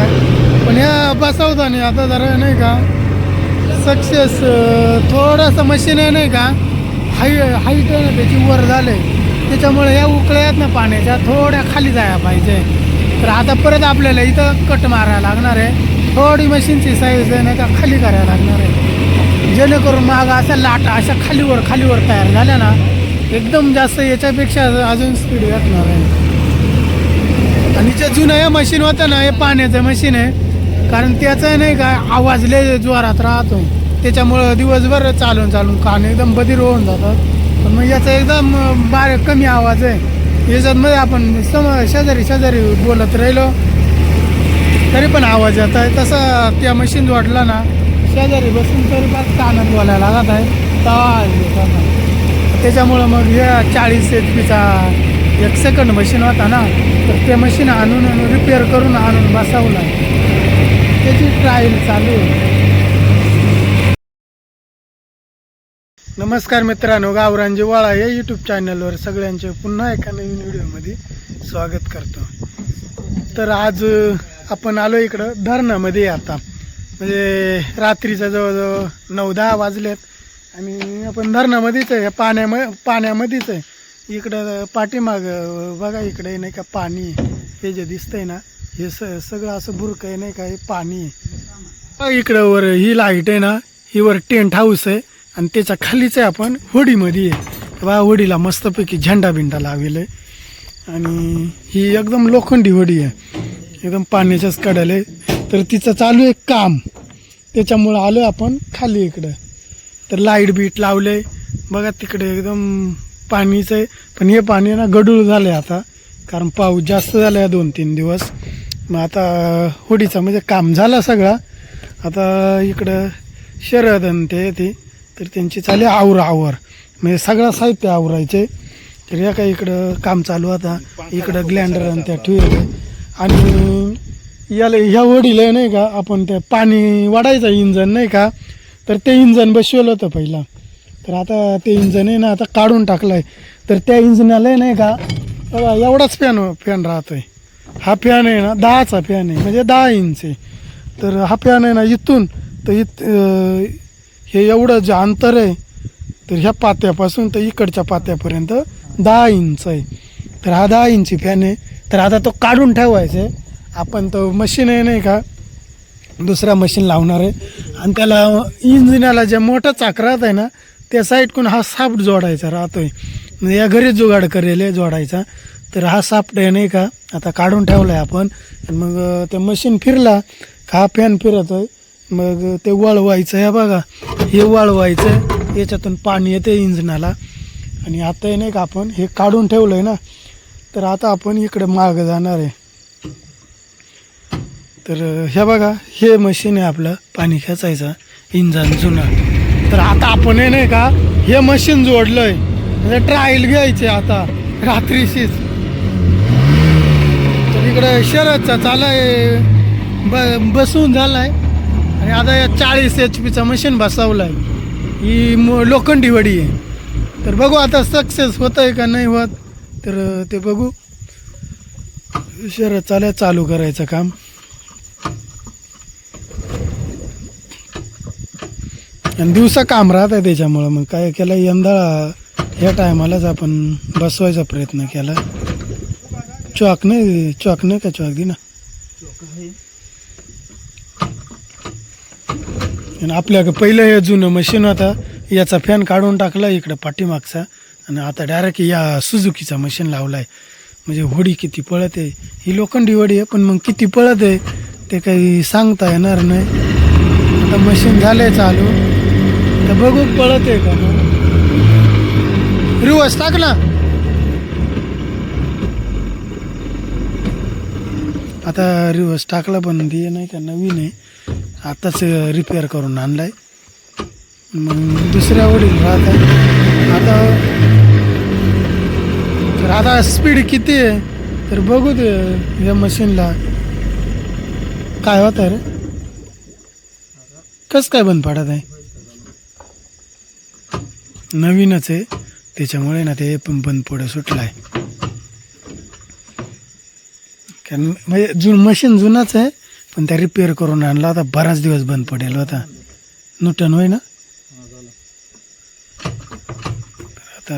आहे. पण ह्या बसवताना आता जरा नाही का सक्सेस थोडंसं मशीन आहे नाही का हाई हाईट आहे ना त्याची वर झाले. त्याच्यामुळे या उकळ्या आहेत ना पाण्याच्या थोड्या खाली जाया पाहिजे. तर आता परत आपल्याला इथं कट मारायला लागणार आहे. थोडी मशीनची साईज आहे नाही का खाली करायला लागणार आहे. जेणेकरून माग असा लाट अशा खालीवर खालीवर तयार झाल्या ना एकदम जास्त याच्यापेक्षा अजून स्पीड येतणार आहे. आणि जे जुनं हे मशीन होतं ना हे पाण्याचं मशीन आहे कारण त्याचा नाही का आवाज लय जोरात राहतो. त्याच्यामुळं दिवसभर चालून चालून कान एकदम बधीर होऊन जातात. पण मग याचा एकदम बारीक कमी आवाज आहे. याच्यामध्ये आपण सम शेजारी शेजारी बोलत राहिलो तरी पण आवाज येत आहे. तसा त्या मशीन जोडला ना शेजारी बसून तरी पण कानात बोलायला लागत आहे. तेव्हा आवाज येतात त्याच्यामुळं मग ह्या चाळीस एच पीचा एक सेकंड मशीन होता ना तर ते मशीन आणून रिपेअर करून आणून बसवलं. त्याची ट्रायल चालू आहे नमस्कार मित्रांनो गावरांजी वाळा या यूट्यूब चॅनलवर सगळ्यांचे पुन्हा एका नवीन व्हिडिओमध्ये स्वागत करतो. तर आज आपण आलो इकडं धरणामध्ये आता. म्हणजे रात्रीचा जवळजवळ नऊ दहा वाजलेत. आणि आपण धरणामध्येच आहे पाण्याम पाण्यामध्येच आहे. इकडं पाठीमाग बघा इकडे नाही का पाणी हे जे दिसतंय ना हे स सगळं असं बुरकं आहे नाही का हे पाणी आहे. इकडं वर ही लाइट आहे ना ही वर टेंट हाऊस आहे आणि त्याच्या खालीच आहे आपण होडीमध्ये. आहे बा होडीला मस्तपैकी झेंडा बिंडा लावेल आहे. आणि ही एकदम लोखंडी होडी आहे. एकदम पाण्याच्याच कडेला आहे. तर तिचं चालू आहे काम त्याच्यामुळं आलो आपण खाली इकडं. तर लाइट बीट लावले बघा तिकडे एकदम पाणीचं आहे. पण हे पाणी ना गडूळ झालं आहे आता. कारण पाऊस जास्त झाला आहे दोन तीन दिवस. मग आता होडीचा म्हणजे काम झाला सगळा. आता इकडं शरद आणि ते तर त्यांची चालली आहे आवर आवर. म्हणजे सगळं साहित्य आवरायचे तर या इकडं काम चालू आता. इकडं ग्लँडर आणि त्या ठेवले आणि याला ह्या वडीला नाही का आपण ते पाणी वाढायचं इंजन नाही का तर ते इंजन बसवलं होतं पहिला. तर आता ते इंजन आहे ना आता काढून टाकलं आहे तर त्या इंजनाला नाही का एवढाच फॅन फॅन राहतोय. हा फॅन आहे ना दहाचा फॅन आहे म्हणजे दहा इंच आहे. तर हा फॅन आहे ना इथून तर इत हे एवढं जे अंतर आहे तर ह्या पात्यापासून तर इकडच्या पात्यापर्यंत दहा इंच आहे. तर हा दहा इंची फॅन आहे. तर आता तो काढून ठेवायचा आहे आपण तो मशीन आहे नाही का दुसरा मशीन लावणार आहे. आणि त्याला इंजिनाला जे मोठं चाकरात आहे ना त्या साईडकडून हा साफ्ट जोडायचा राहतोय. म्हणजे या घरीच जुगाड करेल आहे जोडायचा. तर हा साफ्ट आहे नाही का आता काढून ठेवला आहे आपण मग ते मशीन फिरला का हा फॅन फिरतोय मग ते वळवायचं आहे बघा. हे वळवायचं याच्यातून पाणी येते इंजिनाला. आणि आता नाही का आपण हे काढून ठेवलं आहे ना. तर आता आपण इकडे मागं जाणार आहे. तर हे बघा हे मशीन आहे आपलं पाणी खेचायचं इंजन जुनं. तर आता आपण हे नाही का हे मशीन जोडलंय. म्हणजे ट्रायल घ्यायचे आता रात्रीशीच. तर इकडे शरदचा चालाय ब बसून झालाय. आणि आता या चाळीस एच पीचं मशीन बसवलं आहे ही मो लोखंडी वडी आहे. तर बघू आता सक्सेस होत आहे का नाही होत तर ते बघू. शरद चालाय चालू करायचं काम. आणि दिवसा काम राहत आहे त्याच्यामुळं मग काय केलं यंदा ह्या टायमालाच आपण बसवायचा प्रयत्न केला. चॉक नाही चॉक नाही का चॉक? दे ना. आणि आपल्याकडे पहिलं हे जुनं मशीन होता याचा फॅन काढून टाकला इकडं पाठीमागचा. आणि आता डायरेक्ट या सुझुकीचा मशीन लावला आहे म्हणजे होडी किती पळत आहे. ही लोखंडी होडी आहे पण मग किती पळत आहे ते काही सांगता येणार नाही. आता मशीन झालंय चालू. तर बघू पळत आहे का? रिवर्स टाकला आता रिवर्स टाकला पण ते नाही का नवीन आहे. आताच रिपेअर करून आणलाय. मग दुसऱ्या वडील राहत आहे आता तर आता स्पीड किती आहे? तर बघू ते या मशीनला काय होत आहे रे. कस काय बंद पडत आहे? नवीनच आहे. त्याच्यामुळे ना ते पण बंद पड सुटलं आहे कारण म्हणजे जुन मशीन जुनाच आहे पण त्या रिपेअर करून आणला. होता बराच दिवस बंद पडेल होता नुटन होय ना? आता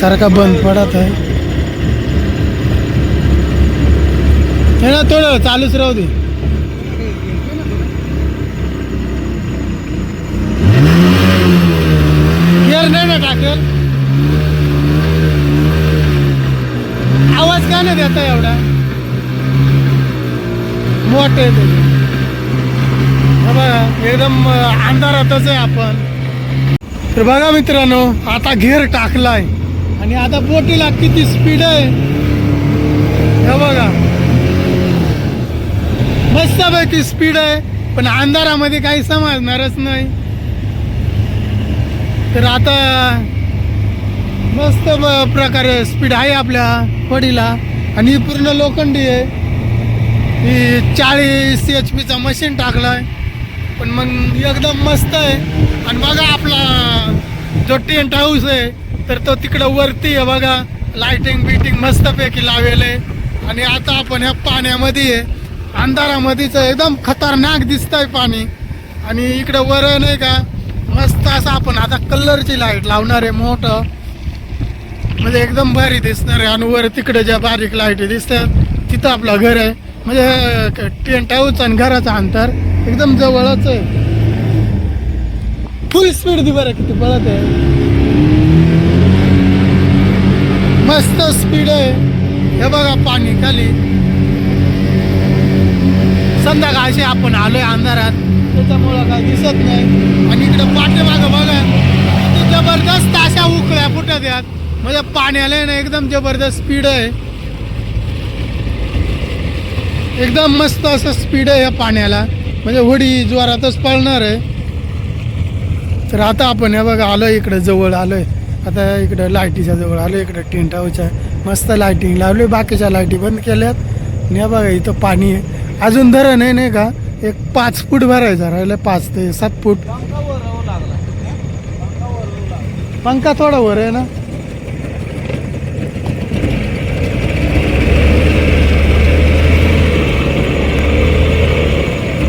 सारखा बंद पडत आहे. ना थोडं चालूच राहू दे गिअर नाही ना टाकेल आवाज का नाही देता एवढा? मोठे बघा एकदम अंधारातच आहे आपण. तर बघा मित्रांनो आता घेर टाकलाय. आणि आता बोटीला किती स्पीड आहे. हे बघा. मस्त पैकी स्पीड आहे पण अंधारामध्ये काही समजणारच नाही. तर आता मस्त प्रकारे स्पीड आहे आपल्या पडीला. आणि ही पूर्ण लोखंडी आहे. ही चाळीस एच पीचा मशीन टाकलाय. पण मग एकदम मस्त आहे. आणि बघा आपला जो टेंट हाऊस आहे तर तो तिकडं वरती आहे बघा. लाइटिंग बिटिंग मस्तपैकी लावेल आहे आणि आता आपण ह्या पाण्यामध्ये आहे. अंधारामध्येच एकदम खतरनाक दिसतंय पाणी. आणि इकडं वर नाही का मस्त असं आपण आता कलरची लाइट लावणार आहे मोठं. म्हणजे एकदम भारी दिसणार आहे. आणि वर तिकडे ज्या बारीक लाईटी दिसतात तिथं आपलं घर आहे. म्हणजे टेंट हाऊस आणि घराचं अंतर एकदम जवळच आहे. फुल स्पीड दि बरं किती पळत आहे. मस्त स्पीड आहे. हे बघा पाणी खाली. संध्याकाळशी आपण आलोय अंधारात. त्याच्यामुळं काय दिसत नाही. आणि इकडं पाठीमागं बघा. किती जबरदस्त अशा उकळ्या फुटत यात म्हणजे पाण्याला ना एकदम जबरदस्त स्पीड आहे. एकदम मस्त असं स्पीड आहे या पाण्याला. म्हणजे होडी जोरातच पळणार आहे. तर आता आपण हे बघा आलोय इकडं जवळ आलोय. आता इकडं लाईटीच्या जवळ आलो इकडं टेंट हाऊसच्या मस्त लाईटिंग लावली बाकीच्या लाईटी बंद केल्यात. आणि हे बघा इथं पाणी आहे. अजून धरण आहे नाही का? एक पाच फूट भरायचा राहिलं पाच ते सात फूट. पंखा थोडा वर आहे ना?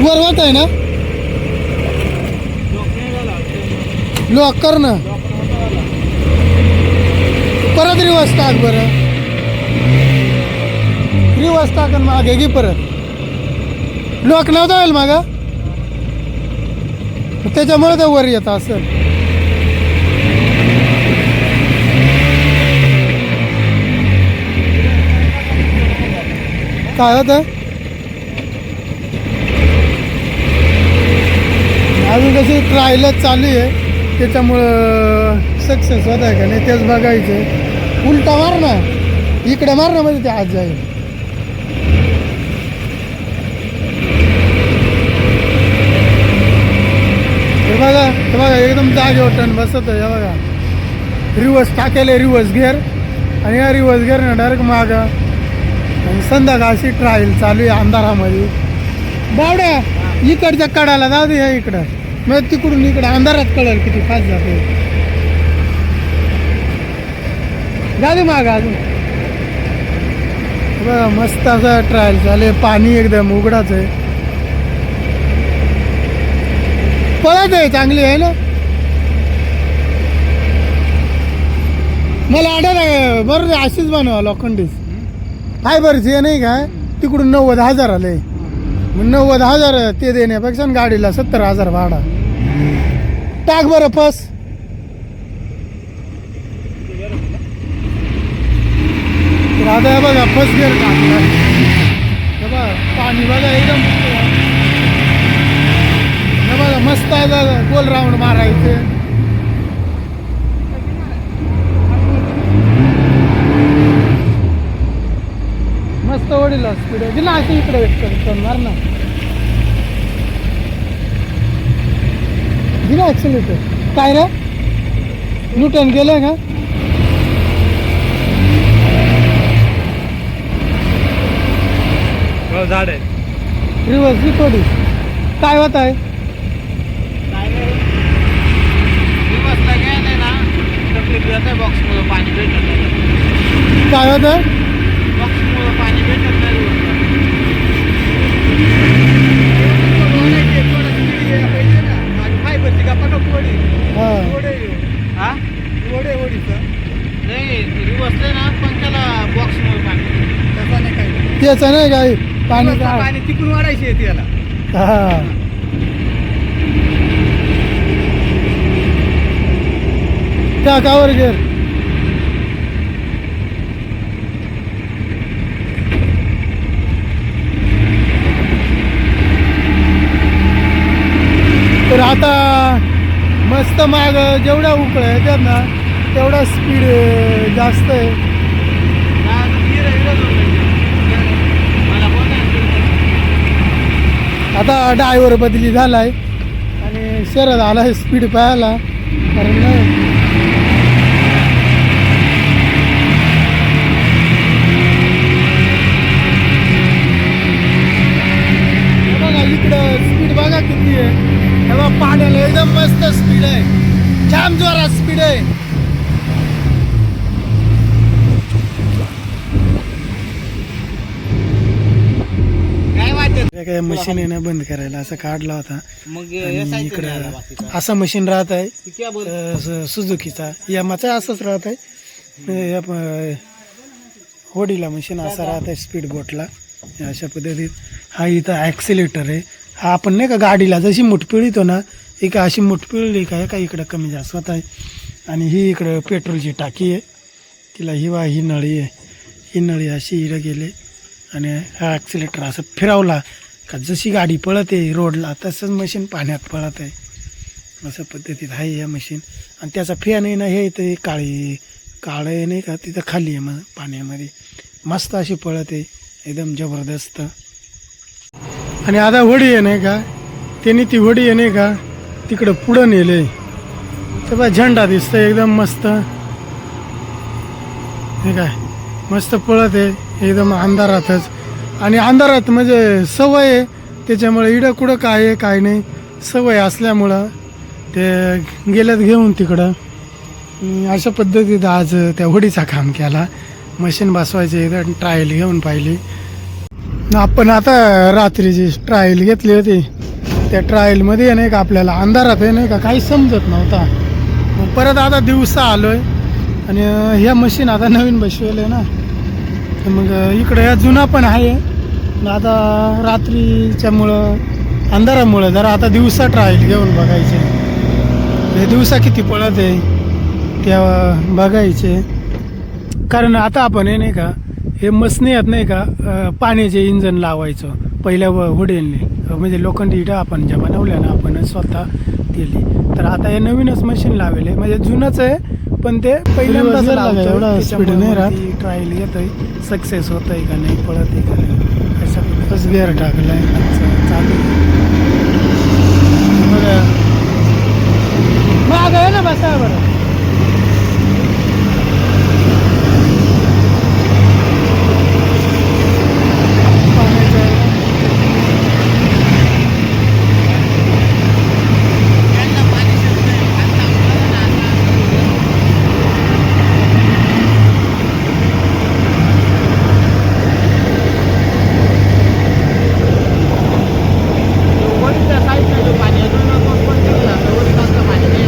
वर होत आहे ना? लॉक कर ना. परत रिवर्स टाक बरं. रिवर्स टाक मागे घे परत. ब्लॉक नव्हता होईल मागा? त्याच्यामुळे ते वर येतं असं काय होतं? अजून कशी ट्रायलच चालू आहे त्याच्यामुळं सक्सेस होत आहे का नाही तेच बघायचं. उलटा मार ना. इकडे मार ना म्हणजे ते आज जाईल. हे बघा हे बघा एकदम जागेवर टन बसत आहे हे बघा. रिवर्स टाकेल रिवर्स गिअर. आणि या रिवर्स गिअर डायरेक्ट माग आणि संध्याकाळची ट्रायल चालू आहे अंधारामध्ये. बावड्या इकडच्या कडाला जाऊ दे या इकडं. मग तिकडून इकडं अंधारात कळेल किती फास्ट जाते जा दे मागं अजून. बघा मस्त असं ट्रायल चालू आहे. पाणी एकदम उघडाच आहे. पळत आहे चांगली आहे ना? मला आठवत आहे बरोबर अशीच बनवा लोखंडीच फायबरची आहे नाही काय तिकडून नव्वद हजार आले. मग नव्वद हजार ते देण्यापेक्षा गाडीला सत्तर हजार भाडा. टाक बरं पस. राधा बघा फर्स्ट गिअर टाकला बघा पाणी बघा एकदम. हे बघा मस्त गोल राऊंड मारायचे. मस्त वडील स्पीड दिला अशी इकडे करणार ना दिला ऍक्सिलेटर काय रे? न्यूटन गेलं का? झाड आहे. रिवर्स थोडी. काय होत आहे? नाही बॉक्समुळं पाणी भेटत नाही? काय होतं? बॉक्समुळं पाणी भेटत नाही फायबरची का पण ओढी ओढे हा? ओढे ओढीचं नाही बसले ना पण त्याला बॉक्समुळे पाणी त्याचा नाही. काही त्याचं नाही काही. पाणी पाणी तिकून वाढायची आहे त्याला. हा. त्या गेर तर आता मस्त माग जेवढ्या उकळ येतात ना तेवढा स्पीड जास्त आहे. आहे. आता ड्रायव्हर बदली झालाय. आणि शरद आलाय स्पीड पाहायला. कारण स्पीड बघा किती आहे. हे बघा पाण्याला एकदम मस्त स्पीड आहे. जाम जोरात स्पीड आहे. काय मशीन आहे ना बंद करायला. असं काढला होता. मग इकडं. असं मशीन राहत आहे. ती क्या बोल अ, सु- सुझुकीचा यामाचा असंच राहत आहे. होडीला मशीन असा राहत आहे स्पीड बोटला अशा पद्धतीत. हा इथं ॲक्सिलेटर आहे. आपण नाही का गाडीला जशी मुठ येतो ना एक अशी मुठ काय का इकडं कमी जास्त होत आहे. आणि ही इकडं पेट्रोलची टाकी आहे. तिला ही वा ही नळी आहे. ही नळी अशी इकडं गेले. आणि हा ॲक्सिलेटर असं फिरवला का जशी गाडी पळते रोडला तसंच मशीन पाण्यात पळत आहे. अशा पद्धतीत आहे या मशीन आणि त्याचा फॅन आहे ना हे इथं काळी काळं आहे नाही का तिथं खाली आहे मग पाण्यामध्ये. मस्त अशी पळत आहे. एकदम जबरदस्त. आणि आता होडी आहे नाही का? त्यांनी ती होडी आहे नाही का? तिकडं पुढं नेले. तर बा झेंडा दिसतं एकदम मस्त. हे काय? मस्त पळत आहे एकदम अंधारातच. आणि अंधारात म्हणजे सवय आहे त्याच्यामुळे इडं कुठं काय आहे काय नाही. सवय असल्यामुळं ते गेल्यात घेऊन तिकडं. अशा पद्धतीत आज त्या होडीचा काम केला. मशीन बसवायचे इथं ट्रायल घेऊन पाहिली. आपण आता रात्रीची ट्रायल घेतली होती. त्या ट्रायलमध्ये नाही का आपल्याला अंधारात आहे नाही का काही समजत नव्हता. मग परत आता दिवसा आलो आहे आणि ह्या मशीन आता नवीन बसवेल आहे ना. तर मग इकडं या जुना पण आहे. आता रात्रीच्यामुळं अंधारामुळं जरा आता दिवसा ट्रायल घेऊन बघायचे. हे दिवसा किती पळत आहे त्या बघायचे. कारण आता आपण हे नाही का हे मसनीयात नाही का पाण्याचे इंजन लावायचं पहिल्या व होडेलने. म्हणजे लोखंडी इटं आपण ज्या बनवल्या ना आपण स्वतः केली. तर आता हे नवीनच मशीन लावले म्हणजे जुनंच आहे पण ते पहिल्यांदाच राहत? ट्रायल घेत आहे सक्सेस होत आहे का नाही पळत आहे का नाही फर्स्ट गिअर टाकलाय. आजचं चालू आहे. बघा माग आहे ना बसा बरं वरच्या साईडला जो पाणी आहे, तो ना कोण तिकडे असं वरचं असं पाणी नाही.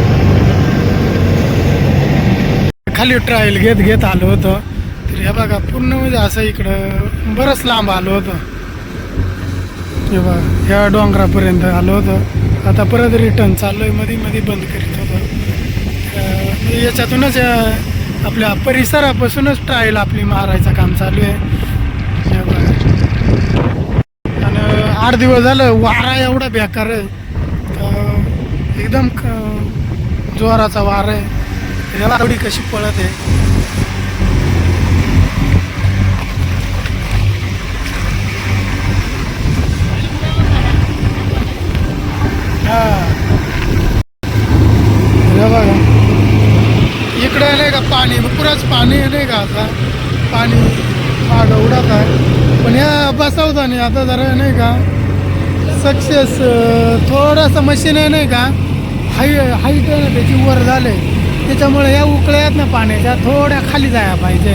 खाली ट्रायल घेत घेत आलो होतो. तर हे बघा पूर्ण म्हणजे असं इकडं बरंच लांब आलो होतो. हे बघा ह्या डोंगरापर्यंत आलो होतो. आता परत रिटर्न चाललोयमध्ये मध्ये बंद करीत होतो. तर याच्यातूनच आपल्या परिसरापासूनच ट्रायल आपली मारायचं काम चालू आहे. हे बघा. आणि आठ दिवस झालं वारा एवढा बेकार आहे. एकदम जोराचा वारा आहे. त्याला आवडी कशी पळत आहे? हा. बघा. इकडे नाही का पाणी? पुराच पाणी नाही का आता? पाणी माग उडत आहे. पण ह्या बसवताना आता जरा नाही का सक्सेस थोडासा मशीन आहे नाही का? हाई हाईट आहे ना त्याची वर झाले त्याच्यामुळे या उकळ्यात ना पाण्याच्या थोड्या खाली जाया पाहिजे.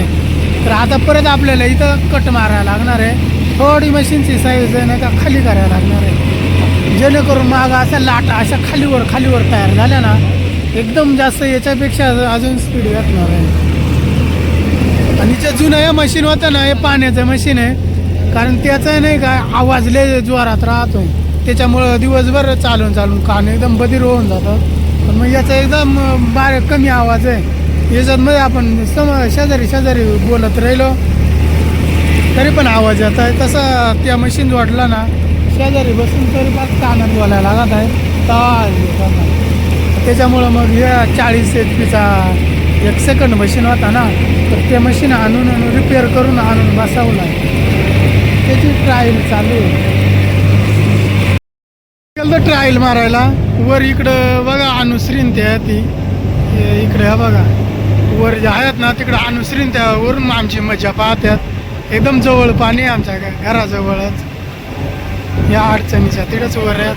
तर आता परत आपल्याला इथं कट मारायला लागणार आहे. थोडी मशीनची साईज आहे ना का खाली करायला लागणार आहे. जेणेकरून माग अशा लाटा अशा खालीवर खालीवर तयार झाल्या ना एकदम जास्त याच्यापेक्षा अजून स्पीड घातणार आहे. आणि ज्या जुनं हे मशीन होतं ना हे पाण्याचं मशीन आहे. कारण त्याचा नाही का आवाज लय जोरात राहतो. त्याच्यामुळं दिवसभर चालून चालून कान एकदम बधीर होऊन जातं. पण मग याचा एकदम बारीक कमी आवाज आहे. याच्यातमध्ये आपण सम शेजारी शेजारी बोलत राहिलो. तरी पण आवाज येत आहे. तसा त्या मशीन जोडला ना शेजारी बसून तरी पण कानात बोलायला लागत आहे. तेव्हा त्याच्यामुळं मग या चाळीस एच पीचा एक सेकंड मशीन होता ना तर ते मशीन आणून आणून रिपेअर करून आणून बसवलं त्याची ट्रायल चालू आहे. गेलं ट्रायल मारायला. वर इकडं बघा अनुसरीन त्या ती. इकडे हा बघा. वर जे आहेत ना तिकडं अनुसरीन त्या वरून आमची मजा पाहतात. एकदम जवळ पाणी आहे आमच्या घराजवळच. या अडचणीच्या तिकडंच वर आहेत.